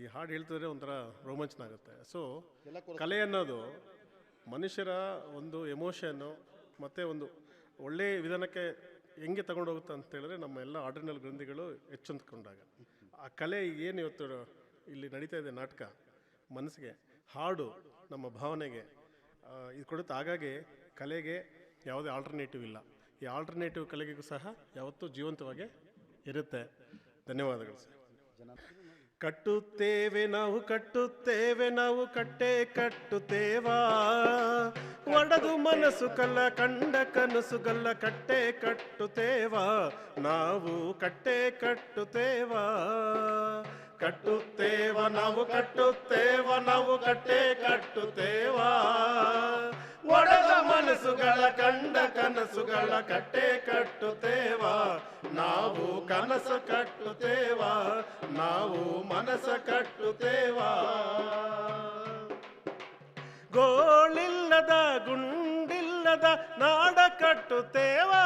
ಈ ಹಾಡು ಹೇಳ್ತಿದ್ರೆ ಒಂಥರ ರೋಮಾಂಚನ ಆಗುತ್ತೆ ಸೊ ಕಲೆ ಅನ್ನೋದು ಮನುಷ್ಯರ ಒಂದು ಎಮೋಷನ್ನು ಮತ್ತು ಒಂದು ಒಳ್ಳೆಯ ವಿಧಾನಕ್ಕೆ ಹೆಂಗೆ ತಗೊಂಡೋಗುತ್ತೆ ಅಂತ ಹೇಳಿದ್ರೆ ನಮ್ಮ ಎಲ್ಲ ಆರ್ಡಿನಲ್ ಗ್ರಂಥಿಗಳು ಎಚ್ಚೆಂದ್ಕೊಂಡಾಗ ಆ ಕಲೆ ಏನು ಇವತ್ತು ಇಲ್ಲಿ ನಡೀತಾ ಇದೆ ನಾಟಕ ಮನಸ್ಸಿಗೆ ಹಾಡು ನಮ್ಮ ಭಾವನೆಗೆ ಇದು ಕೊಡುತ್ತೆ. ಹಾಗಾಗಿ ಕಲೆಗೆ ಯಾವುದೇ ಆಲ್ಟರ್ನೇಟಿವ್ ಇಲ್ಲ. ಈ ಆಲ್ಟರ್ನೇಟಿವ್ ಕಲೆಗೂ ಸಹ ಯಾವತ್ತೂ ಜೀವಂತವಾಗಿ ಇರುತ್ತೆ. ಧನ್ಯವಾದಗಳು ಸರ್. ಕಟ್ಟುತ್ತೇವೆ ನಾವು ಕಟ್ಟುತ್ತೇವೆ ನಾವು ಕಟ್ಟೆ ಕಟ್ಟುತ್ತೇವಾ? ಒಡದು ಮನಸ್ಸು ಕಲ್ಲ ಕಂಡ ಕನಸುಗಲ್ಲ ಕಟ್ಟೆ ಕಟ್ಟುತ್ತೇವಾ? ನಾವು ಕಟ್ಟೆ ಕಟ್ಟುತ್ತೇವಾ? ಕಟ್ಟುತ್ತೇವ, ನಾವು ಕಟ್ಟುತ್ತೇವ, ನಾವು ಕಟ್ಟೆ ಕಟ್ಟುತ್ತೇವಾ? ಒಡೆದ ಮನಸ್ಸುಗಳ ಕಂಡ ಕನಸುಗಳ ಕಟ್ಟೆ ಕಟ್ಟುತ್ತೇವಾ? ನಾವು ಕನಸು ಕಟ್ಟುತ್ತೇವಾ? ನಾವು ಮನಸ ಕಟ್ಟುತ್ತೇವಾ? ಗೋಳಿಲ್ಲದ ಗುಂಡಿಲ್ಲದ ನಾಡ ಕಟ್ಟುತ್ತೇವಾ?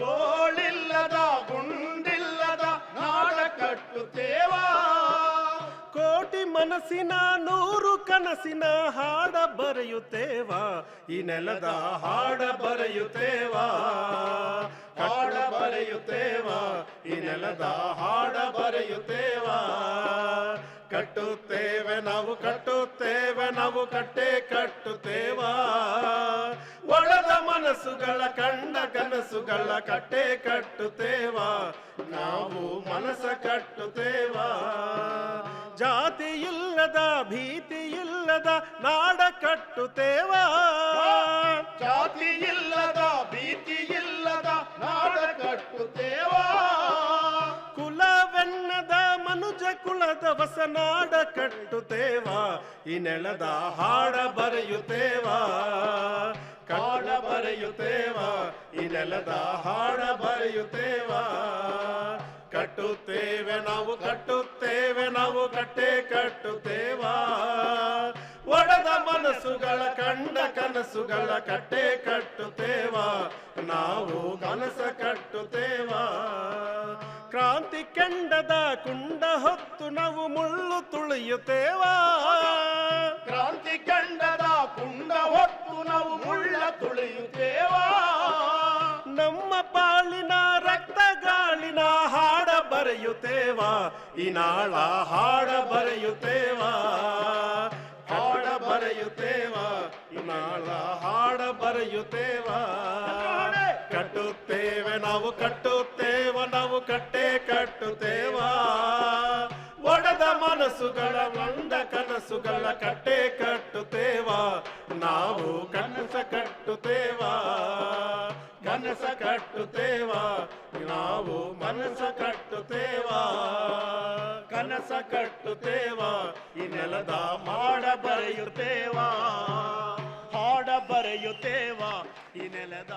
ಗೋಳಿಲ್ಲದ ಗುಂಡಿಲ್ಲದ ನಾಡ ಕಟ್ಟುತ್ತೇವಾ? ಕೋಟಿ ಮನಸ್ಸಿನ ನೂರು ಕನಸಿನ ಹಾಡ ಬರೆಯುತ್ತೇವಾ? ಈ ನೆಲದ ಹಾಡ ಬರೆಯುತ್ತೇವಾ? ಹಾಡ ಬರೆಯುತ್ತೇವಾ? ಈ ನೆಲದ ಹಾಡ ಬರೆಯುತ್ತೇವಾ ಕಟ್ಟುತ್ತೇವೆ, ನಾವು ಕಟ್ಟುತ್ತೇವೆ, ನಾವು ಕಟ್ಟೆ ಕಟ್ಟುತ್ತೇವಾ? ಒಳದ ಮನಸ್ಸುಗಳ ಕಂಡ ಕನಸುಗಳ ಕಟ್ಟೆ ಕಟ್ಟುತ್ತೇವಾ? ನಾವು ಮನಸ್ಸ ಕಟ್ಟುತ್ತೇವಾ? ಜಾತಿ ಇಲ್ಲದ ಭೀತಿ ಇಲ್ಲದ ನಾಡ ಕಟ್ಟುತ್ತೇವಾ? ಜಾತಿ ಇಲ್ಲದ ಭೀತಿ ಇಲ್ಲದ ನಾಡ ವಸನಾಡ ಕಟ್ಟುತ್ತೇವಾ? ಈ ನೆಲದ ಹಾಡ ಬರೆಯುತ್ತೇವಾ? ಕಾಡ ಬರೆಯುತ್ತೇವಾ? ಈ ನೆಲದ ಹಾಡ ಬರೆಯುತ್ತೇವಾ? ಕಟ್ಟುತ್ತೇವೆ ನಾವು ಕಟ್ಟುತ್ತೇವೆ, ನಾವು ಕಟ್ಟೆ ಕಟ್ಟುತ್ತೇವಾ? ಒಡದ ಮನಸ್ಸುಗಳ ಕಂಡ ಕನಸುಗಳ ಕಟ್ಟೆ ಕಟ್ಟುತ್ತೇವಾ? ನಾವು ಕನಸ ಕಟ್ಟುತ್ತೇವಾ? ಕ್ರಾಂತಿ ಕೆಂಡದ ಕುಂಡ ಹೊತ್ತು ನಾವು ಮುಳ್ಳು ತುಳಿಯುತ್ತೇವಾ? ಕ್ರಾಂತಿ ಕೆಂಡದ ಕುಂಡ ಹೊತ್ತು ನಾವು ಮುಳ್ಳ ತುಳಿಯುತ್ತೇವಾ? ನಮ್ಮ ಪಾಲಿನ ರಕ್ತ ಗಾಳಿನ ಹಾಡ ಬರೆಯುತ್ತೇವಾ? ಈ ನಾಳ ಹಾಡ ಬರೆಯುತ್ತೇವಾ? ಹಾಡ ಬರೆಯುತ್ತೇವಾ? ಈ ನಾಳ ಹಾಡ ಬರೆಯುತ್ತೇವಾ ಕಟ್ಟುತ್ತೇವೆ ನಾವು ಕಟ್ಟುತ್ತೇವ ನಾವು ಕಟ್ಟೆ ಕಟ್ಟುತ್ತೇವಾ? ಒಡೆದ ಮನಸ್ಸುಗಳ ಮಂಡ ಕನಸುಗಳ ಕಟ್ಟೆ ಕಟ್ಟುತ್ತೇವಾ? ನಾವು ಕನಸ ಕಟ್ಟುತ್ತೇವಾ? ಕನಸ ಕಟ್ಟುತ್ತೇವಾ? ನಾವು ಮನಸ್ಸ ಕಟ್ಟುತ್ತೇವಾ? ಕನಸ ಕಟ್ಟುತ್ತೇವಾ? ಈ ನೆಲದ ಮಾಡ ಬರೆಯುತ್ತೇವಾ? ಹಾಡ ಬರೆಯುತ್ತೇವಾ? ಈ ನೆಲದ